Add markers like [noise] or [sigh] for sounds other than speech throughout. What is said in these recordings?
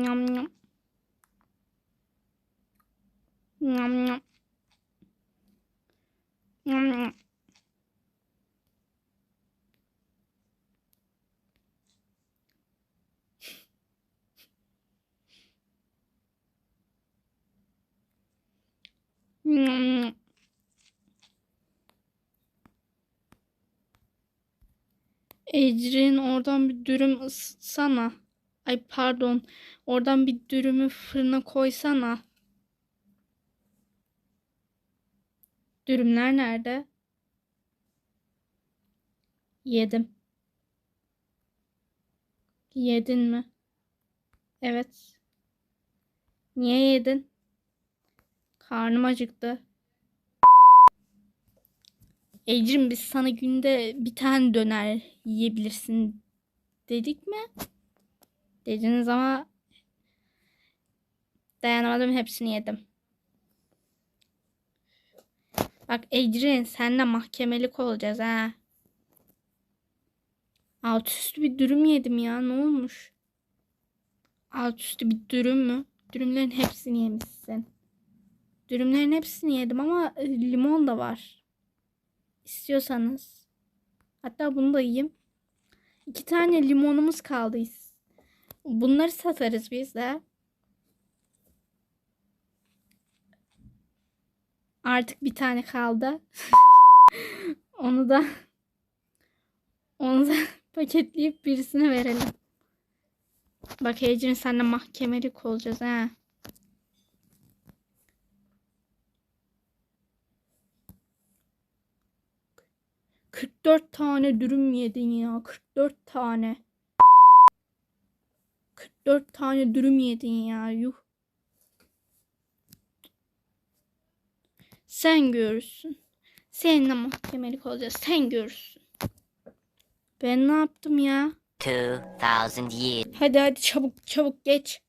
Nyam nyam. Nyam nyam. Nyam nyam. Nyam nyam. Ecrin oradan bir dürüm ısıtsana. Ay pardon. Oradan bir dürümü fırına koysana. Dürümler nerede? Yedim. Yedin mi? Evet. Niye yedin? Karnım acıktı. Ecrin biz sana günde bir tane döner yiyebilirsin dedik mi? Dediniz ama dayanamadım hepsini yedim. Bak Ecrin senle mahkemelik olacağız ha. Alt üstü bir dürüm yedim ya ne olmuş? Alt üstü bir dürüm mü? Dürümlerin hepsini yemişsin. Dürümlerin hepsini yedim ama e, limon da var. İstiyorsanız. Hatta bunu da yiyeyim. İki tane limonumuz kaldı. Bunları satarız biz de. Artık bir tane kaldı. [laughs] onu da onu da [laughs] paketleyip birisine verelim. Bak Ecrin senle mahkemelik olacağız ha. Kırk dört tane dürüm yedin ya. Kırk dört tane. 44 tane dürüm yedin ya. Yuh. Sen görürsün. Seninle mahkemelik olacağız. Sen görürsün. Ben ne yaptım ya? 2000 years. Hadi hadi çabuk çabuk geç.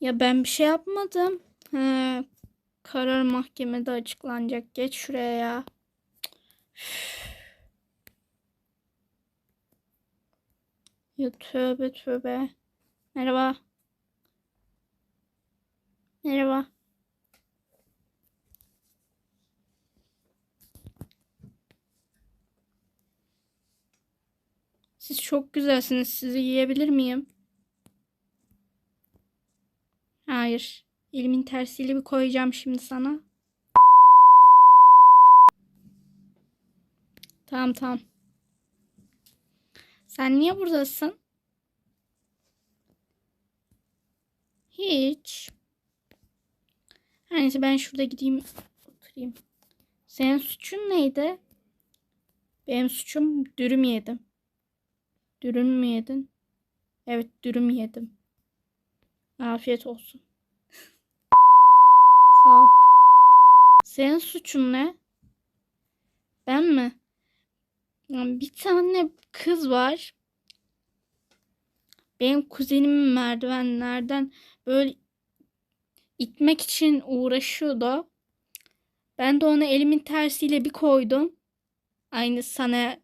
Ya ben bir şey yapmadım. He, karar mahkemede açıklanacak. Geç şuraya ya. Ya tövbe tövbe. Merhaba. Merhaba. Siz çok güzelsiniz. Sizi yiyebilir miyim? Hayır. Elimin tersiyle bir koyacağım şimdi sana. Tamam tamam. Sen niye buradasın? Hiç. Her neyse ben şurada gideyim oturayım. Senin suçun neydi? Benim suçum dürüm yedim. Dürüm mü yedin? Evet dürüm yedim. Afiyet olsun. [laughs] Sağ ol. Senin suçun ne? Ben mi? Bir tane kız var. Benim kuzenim merdivenlerden böyle itmek için uğraşıyordu. Ben de onu elimin tersiyle bir koydum. Aynı sana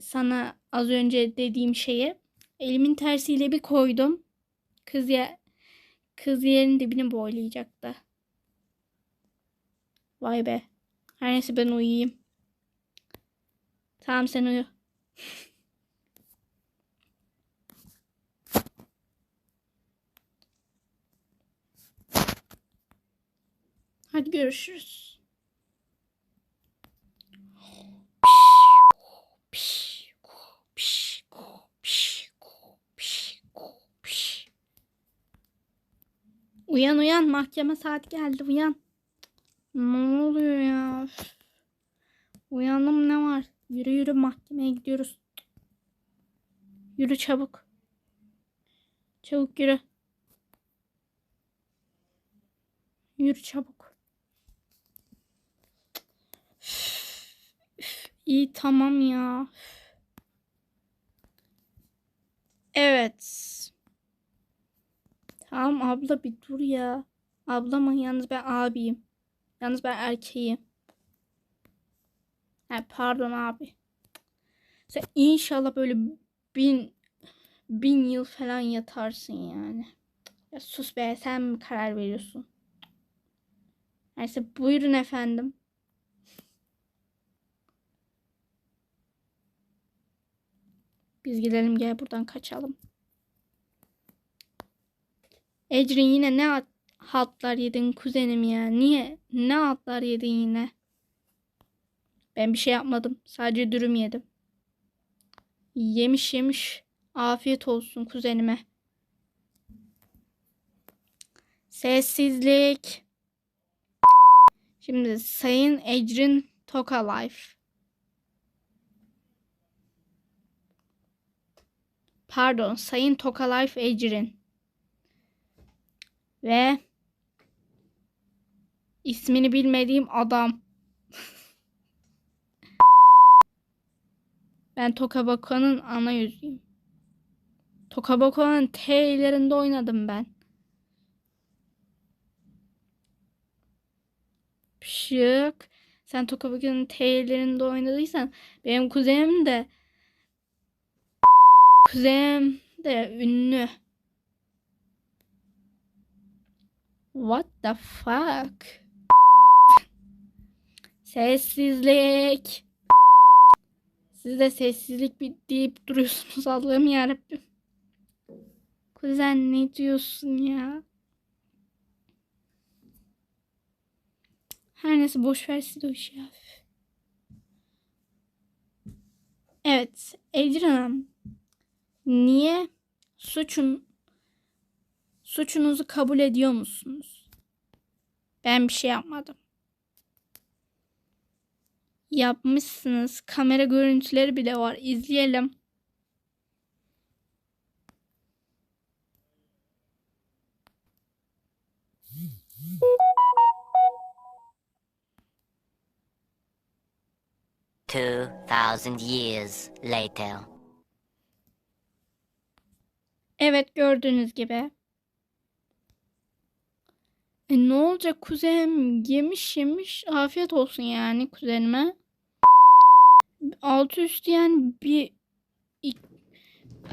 sana az önce dediğim şeyi elimin tersiyle bir koydum. Kız ya kız yerin dibini boylayacaktı. Vay be. Her neyse ben uyuyayım. Tamam sen uyu. Hadi görüşürüz. Uyan uyan mahkeme saati geldi uyan. Ne oluyor ya? Uyandım ne var? Yürü yürü mahkemeye gidiyoruz. Yürü çabuk. Çabuk yürü. Yürü çabuk. İyi tamam ya. Evet. Tamam abla bir dur ya. Ablamın yalnız ben abiyim. Yalnız ben erkeğim. Ha, pardon abi. Sen inşallah böyle bin bin yıl falan yatarsın yani. Ya sus be sen mi karar veriyorsun? Neyse buyurun efendim. Biz gidelim gel buradan kaçalım. Ecrin yine ne at- hatlar yedin kuzenim ya? Niye? Ne hatlar yedin yine? Ben bir şey yapmadım. Sadece dürüm yedim. Yemiş yemiş. Afiyet olsun kuzenime. Sessizlik. Şimdi Sayın Ecrin Tokalife. Pardon, Sayın Tokalife Ecrin. Ve ismini bilmediğim adam. Ben Tokabako'nun ana yüzüyüm. Tokabako'nun T'lerinde oynadım ben. Şık. Sen Tokabako'nun T'lerinde oynadıysan benim kuzenim de kuzenim de ünlü. What the fuck? [laughs] Sessizlik. Siz de sessizlik bir deyip duruyorsunuz Allah'ım yarabbim. Kuzen ne diyorsun ya? Her neyse boş ver siz o işi ya. Evet, Ecrin Hanım. Niye suçun suçunuzu kabul ediyor musunuz? Ben bir şey yapmadım. Yapmışsınız. Kamera görüntüleri bile var. İzleyelim. Two thousand years later. Evet gördüğünüz gibi. E ne olacak kuzenim yemiş yemiş afiyet olsun yani kuzenime. Altı üstü yani bir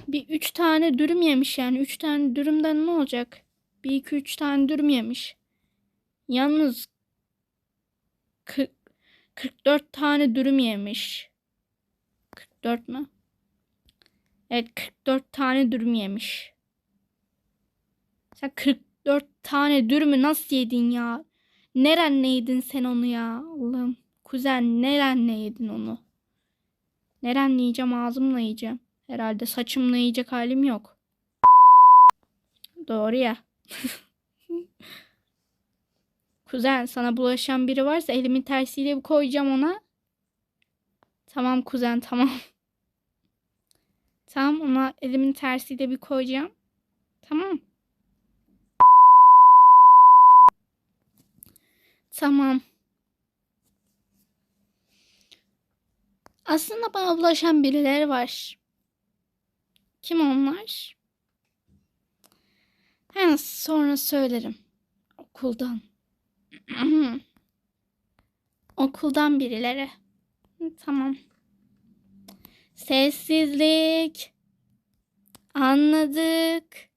bir üç tane dürüm yemiş yani üç tane dürümden ne olacak? Bir iki üç tane dürüm yemiş. Yalnız 40, 44 tane dürüm yemiş. 44 mü? Evet 44 tane dürüm yemiş. Sen 44 tane dürümü nasıl yedin ya? Nerenle yedin sen onu ya? Allah'ım. Kuzen nerenle yedin onu? Nerenle yiyeceğim ağzımla yiyeceğim. Herhalde saçımla yiyecek halim yok. Doğru ya. [laughs] Kuzen sana bulaşan biri varsa elimin tersiyle bir koyacağım ona. Tamam kuzen tamam. Tamam ona elimin tersiyle bir koyacağım. Tamam. Tamam. Aslında bana bulaşan birileri var. Kim onlar? He, sonra söylerim. Okuldan. [clears throat] Okuldan birileri. Tamam. Sessizlik. Anladık.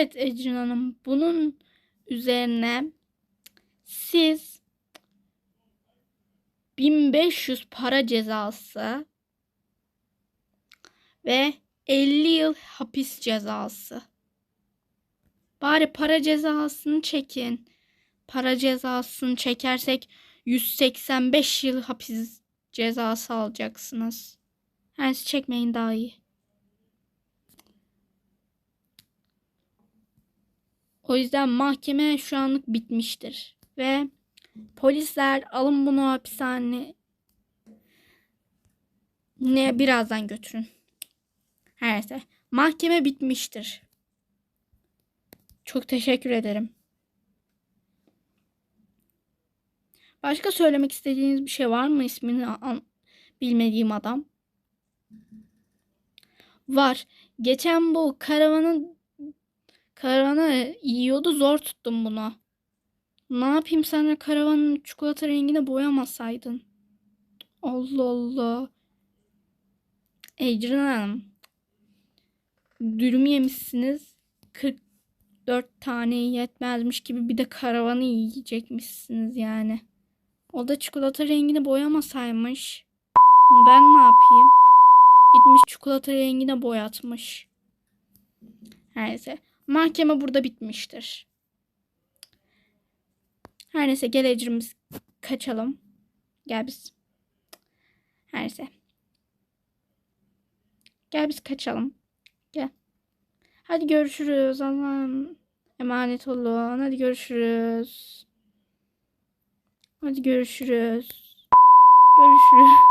Evet Ecrin Hanım, bunun üzerine siz 1500 para cezası ve 50 yıl hapis cezası. Bari para cezasını çekin. Para cezasını çekersek 185 yıl hapis cezası alacaksınız. Yani çekmeyin daha iyi. O yüzden mahkeme şu anlık bitmiştir. Ve polisler alın bunu hapishane ne birazdan götürün. Her neyse. Mahkeme bitmiştir. Çok teşekkür ederim. Başka söylemek istediğiniz bir şey var mı ismini bilmediğim adam? Var. Geçen bu karavanın Karavanı yiyordu zor tuttum bunu. Ne yapayım sen de karavanın çikolata rengine boyamasaydın. Allah Allah. Ecrin Hanım. Dürüm yemişsiniz. 44 tane yetmezmiş gibi bir de karavanı yiyecekmişsiniz yani. O da çikolata rengini boyamasaymış. Ben ne yapayım? Gitmiş çikolata rengine boyatmış. Neyse. Mahkeme burada bitmiştir. Her neyse gel Ecrimiz kaçalım. Gel biz. Her neyse. Gel biz kaçalım. Gel. Hadi görüşürüz. Allah'ım emanet olun. Hadi görüşürüz. Hadi görüşürüz. Görüşürüz.